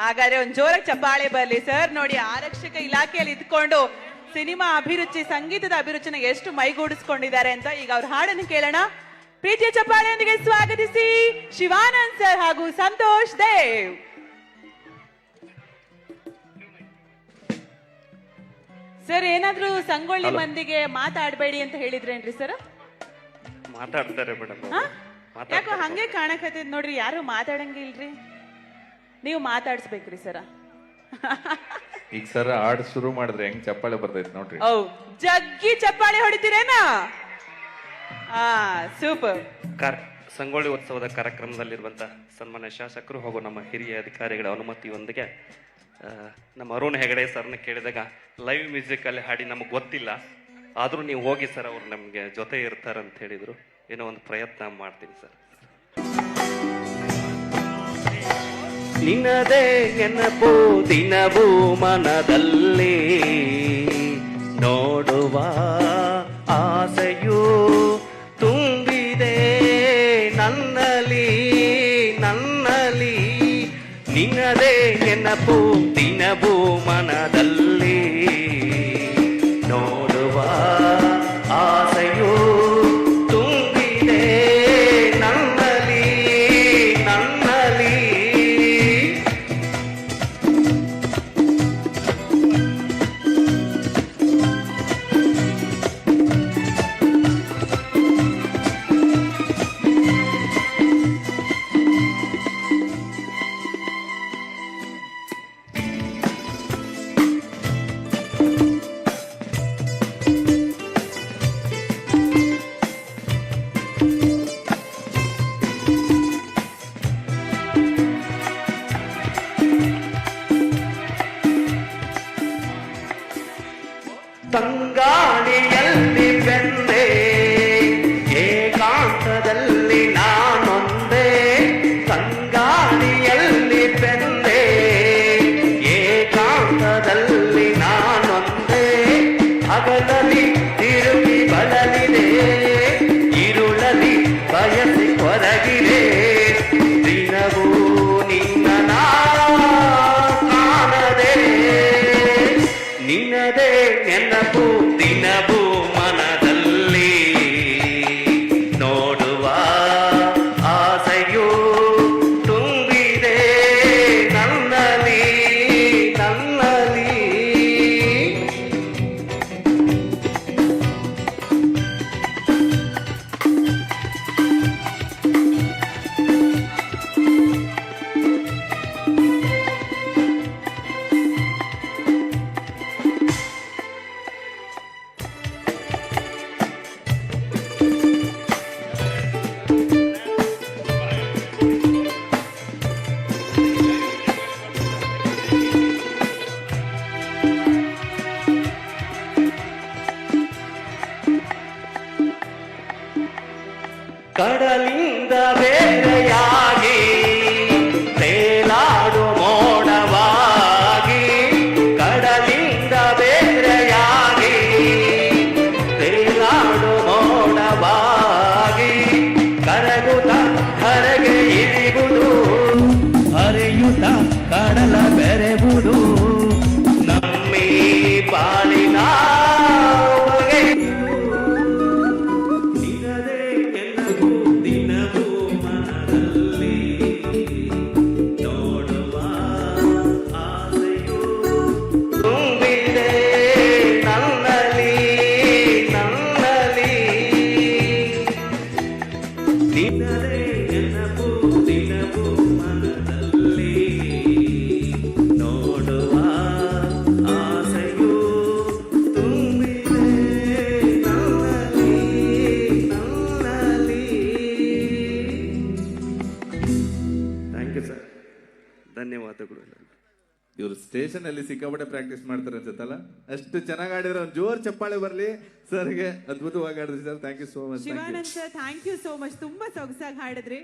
ಹಾಗಾದ್ರೆ ಒಂದ್ ಜೋರಾಗಿ ಚಪ್ಪಾಳೆ ಬರ್ಲಿ. ಸರ್ ನೋಡಿ ಆರಕ್ಷಕ ಇಲಾಖೆಯಲ್ಲಿ ಇದ್ಕೊಂಡು ಸಿನಿಮಾ ಅಭಿರುಚಿ ಸಂಗೀತದ ಅಭಿರುಚಿನ ಎಷ್ಟು ಮೈಗೂಡಿಸ್ಕೊಂಡಿದ್ದಾರೆ ಅಂತ ಈಗ ಅವ್ರ ಹಾಡನ್ನು ಕೇಳೋಣ. ಪ್ರೀತಿಯ ಚಪ್ಪಾಳೆಯೊಂದಿಗೆ ಸ್ವಾಗತಿಸಿ ಶಿವಾನಂದ್ ಸರ್ ಹಾಗೂ ಸಂತೋಷ್ ದೇವ್. ಸರ್ ಏನಾದ್ರೂ ಸಂಗೊಳ್ಳಿ ಮಂದಿಗೆ ಮಾತಾಡಬೇಡಿ ಅಂತ ಹೇಳಿದ್ರೇನ್ರಿ ಸರ್ ಮಾತಾಡ್ತಾರೆ ಮೇಡಮ್? ಯಾಕೋ ಹಂಗೆ ಕಾಣಕತ್ತೈತ್ ನೋಡ್ರಿ ಯಾರು ಮಾತಾಡಂಗಿಲ್ರಿ. ನೀವು ಮಾತಾಡ್ಸ್ಬೇಕ್ರಿ ಸರ. ಈಗ ಸರ್ ಆಡ್ ಶುರು ಮಾಡಿದ್ರೆ ಹೆಂಗ್ ಚಪ್ಪಾಳೆ ಬರ್ತೈತೆ ನೋಡ್ರಿ. ಓ ಜಗ್ಗಿ ಚಪ್ಪಾಳೆ ಹೊಡಿತೀರೇನಾ? ಆ ಸೂಪರ್. ಕಾರ್ ಸಂಗೊಳ್ಳಿ ಉತ್ಸವದ ಕಾರ್ಯಕ್ರಮದಲ್ಲಿರುವಂಥ ಸನ್ಮಾನ್ಯ ಶಾಸಕರು ಹಾಗೂ ನಮ್ಮ ಹಿರಿಯ ಅಧಿಕಾರಿಗಳ ಅನುಮತಿಯೊಂದಿಗೆ ಆ, ನಮ್ಮ ಅರುಣ್ ಹೆಗಡೆ ಸರ್ನ ಕೇಳಿದಾಗ ಲೈವ್ ಮ್ಯೂಸಿಕಲ್ಲಿ ಹಾಡಿ ನಮಗೆ ಗೊತ್ತಿಲ್ಲ. ಆದರೂ ನೀವು ಹೋಗಿ ಸರ್ ಅವ್ರು ನಮಗೆ ಜೊತೆ ಇರ್ತಾರೆ ಅಂತ ಹೇಳಿದರು. ಏನೋ ಒಂದು ಪ್ರಯತ್ನ ಮಾಡ್ತೀನಿ ಸರ್. ನಿನ್ನದೇ ನೆನಪು ದಿನವೂ ಮನದಲ್ಲಿ ನೋಡುವ ಆಸೆಯೂ ತುಂಬಿದೆ ನನ್ನಲಿ ನನ್ನಲಿ ನಿನ್ನದೇ ನೆನಪು ದಿನವೂ ಮನದಲ್ಲಿ ತಂಗಾಳಿಯಲ್ಲಿ ಬೆಂದೆ ತಿರುಗಿ ಬಳಲಿದೆ. ಇರುಳಲಿ ಬಯಸಿ ಹೊರಗಿದೆ ದಿನವೂ ನಿನ್ನ ಕಾಣದೆ. ನಿನ್ನದೇ ನೆನಪು ದಿನವೂ கடலிந்த வேறையாகி ಎಲ್ಲರಿಗೂ ಇವ್ರು ಸ್ಟೇಷನ್ ಅಲ್ಲಿ ಸಿಕ್ಕಾಪಟ್ಟೆ ಪ್ರಾಕ್ಟೀಸ್ ಮಾಡ್ತಾರೆ ಅನ್ಸುತ್ತಲ್ಲ? ಅಷ್ಟು ಚೆನ್ನಾಗಿ ಆಡಿದ್ರೆ ಒಂದು ಜೋರ್ ಚಪ್ಪಾಳೆ ಬರ್ಲಿ. ಸರ್ಗೆ ಅದ್ಭುತವಾಗಿ ಆಡಿದ್ರಿ sir thank you so much Shivanand sir thank you so much ತುಂಬಾ ಸೊಗಸಾಗಿ ಹಾಡಿದ್ರಿ.